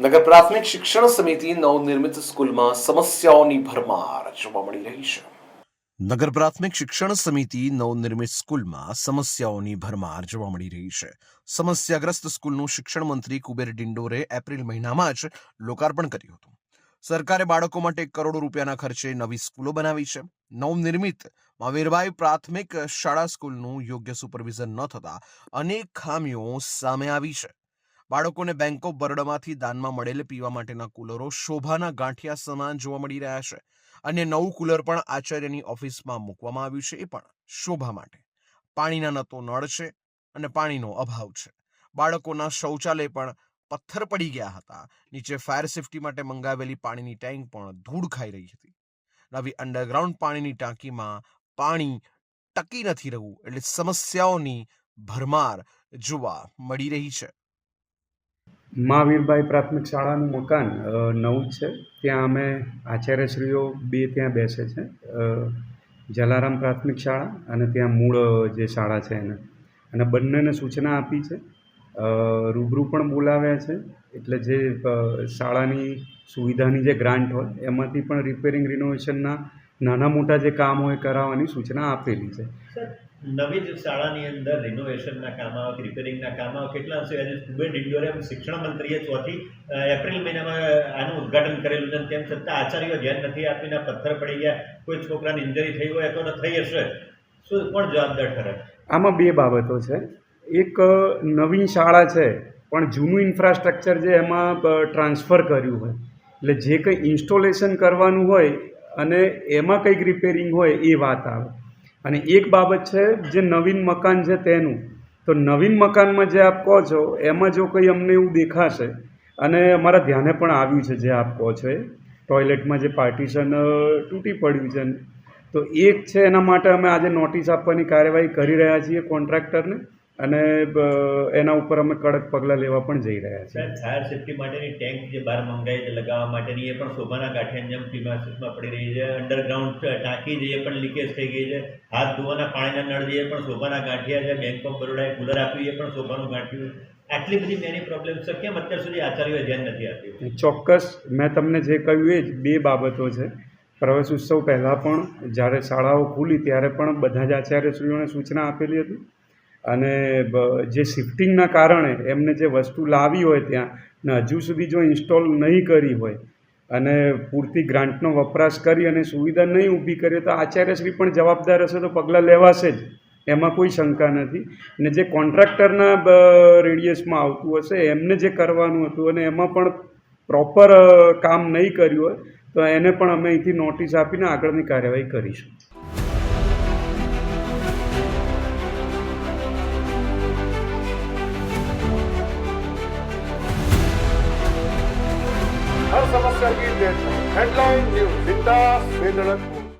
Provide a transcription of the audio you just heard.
નગર પ્રાથમિક શિક્ષણ સમિતિ નવનિર્મિત સ્કૂલમાં સમસ્યાઓની ભરમાર જોવા મળી રહી છે. નગર પ્રાથમિક શિક્ષણ સમિતિ નવનિર્મિત સ્કૂલમાં સમસ્યાઓની ભરમાર જોવા મળી રહી છે. સમસ્યાગ્રસ્ત સ્કૂલનું શિક્ષણ મંત્રી કુબેર ડિંડોરે એપ્રિલ મહિનામાં જ લોકાર્પણ કર્યું હતું. સરકારે બાળકો માટે એક કરોડો રૂપિયાના ખર્ચે નવી સ્કૂલો બનાવી છે. નવનિર્મિત વીરબાઈ પ્રાથમિક શાળા સ્કૂલનું યોગ્ય સુપરવિઝન ન થતા અનેક ખામીઓ સામે આવી છે. બાળકોને બેંક ઓફ બરોડામાંથી દાનમાં મળેલ પીવા માટેના કુલરો શોભાના ગાંઠિયા સમાન જોવા મળી રહ્યા છે અને નવું કુલર પણ આચાર્યની ઓફિસમાં મૂકવામાં આવ્યું છે એ પણ શોભા માટે. પાણીના ન તો નળ છે અને પાણીનો અભાવ છે. બાળકોના શૌચાલય પણ પથ્થર પડી ગયા હતા. નીચે ફાયર સેફટી માટે મંગાવેલી પાણીની ટેન્ક પણ ધૂળ ખાઈ રહી હતી. નવી અંડરગ્રાઉન્ડ પાણીની ટાંકીમાં પાણી ટકી નથી રહ્યું એટલે સમસ્યાઓની ભરમાર જોવા મળી રહી છે. મહાવીરભાઈ પ્રાથમિક શાળાનું મકાન નવું છે. ત્યાં અમે આચાર્યશ્રીઓ બે ત્યાં બેસે છે. જલારામ પ્રાથમિક શાળા અને ત્યાં મૂળ જે શાળા છે એને. અને બંનેને સૂચના આપી છે. રૂબરૂ પણ બોલાવ્યા છે. એટલે જે શાળાની સુવિધાની જે ગ્રાન્ટ હોય એમાંથી પણ રિપેરિંગ રિનોવેશનના નાના મોટા જે કામ હોય કરાવવાની સૂચના આપેલી છે. નવી જ શાળાની અંદર રિનોવેશનના કામ આવે રિપેરિંગના કામ આવે કેટલા અંશે આજે સ્ટુડન્ટ ડિંડોરે શિક્ષણ મંત્રીએ ચોથી એપ્રિલ મહિનામાં આનું ઉદ્ઘાટન કરેલું છે. તેમ છતાં આચાર્યો ધ્યાન નથી આપીને પથ્થર પડી ગયા. કોઈ છોકરાને ઇન્જરી થઈ હોય તો થઈ હશે. શું કોણ જવાબદાર ઠરે? આમાં બે બાબતો છે. એક નવીન શાળા છે, પણ જૂનું ઇન્ફ્રાસ્ટ્રક્ચર જે એમાં ટ્રાન્સફર કર્યું હોય. એટલે જે કંઈ ઇન્સ્ટોલેશન કરવાનું હોય અને એમાં કંઈક રિપેરિંગ હોય એ વાત આવે. અને એક બાબત છે, જે નવીન મકાન છે તેનું, તો નવીન મકાનમાં જે આપ કહો છો, એમાં જો કંઈ અમને એવું દેખાશે, અને અમારા ધ્યાને પણ આવ્યું છે જે આપ કહો છો એ, ટોયલેટમાં જે પાર્ટીશન તૂટી પડ્યું છે તો એક છે એના માટે અમે આજે નોટિસ આપવાની કાર્યવાહી કરી રહ્યા છીએ કોન્ટ્રાક્ટરને. અને એના ઉપર અમે કડક પગલાં લેવા પણ જઈ રહ્યા છીએ. ફાયર સેફટી માટેની ટેન્ક જે બહાર મંગાવી છે લગાવવા માટેની એ પણ શોભાના કાંઠે જેમ પ્રિમાસીસમાં પડી રહી છે. અંડરગ્રાઉન્ડ ટાંકી જે પણ લીકેજ થઈ ગઈ છે. હાથ ધોવાના પાણીના નળ જે પણ શોભાના ગાંઠિયા છે. બેંક ઓફ બરોડાએ કુલર આપ્યું એ પણ શોભાનું ગાંઠ્યું. આટલી બધી મેની પ્રોબ્લેમ છે. કેમ અત્યાર સુધી આચાર્યોએ ધ્યાન નથી આપ્યું? ચોક્કસ મેં તમને જે કહ્યું એ જ બે બાબતો છે. પ્રવેશ ઉત્સવ પહેલાં પણ જ્યારે શાળાઓ ખુલી ત્યારે પણ બધા જ આચાર્યશ્રીઓને સૂચના આપેલી હતી. અને જે શિફ્ટિંગના કારણે એમને જે વસ્તુ લાવી હોય ત્યાં, ને હજુ સુધી જો ઇન્સ્ટોલ નહીં કરી હોય, અને પૂરતી ગ્રાન્ટનો વપરાશ કરી અને સુવિધા નહીં ઊભી કરી તો આચાર્યશ્રી પણ જવાબદાર હશે તો પગલાં લેવાશે જ. એમાં કોઈ શંકા નથી. ને જે કોન્ટ્રાક્ટરના રેડિયસમાં આવતું હશે, એમને જે કરવાનું હતું અને એમાં પણ પ્રોપર કામ નહીં કર્યું હોય, તો એને પણ અમે અહીંથી નોટિસ આપીને આગળની કાર્યવાહી કરીશું. Headline News. Bindas Bedarak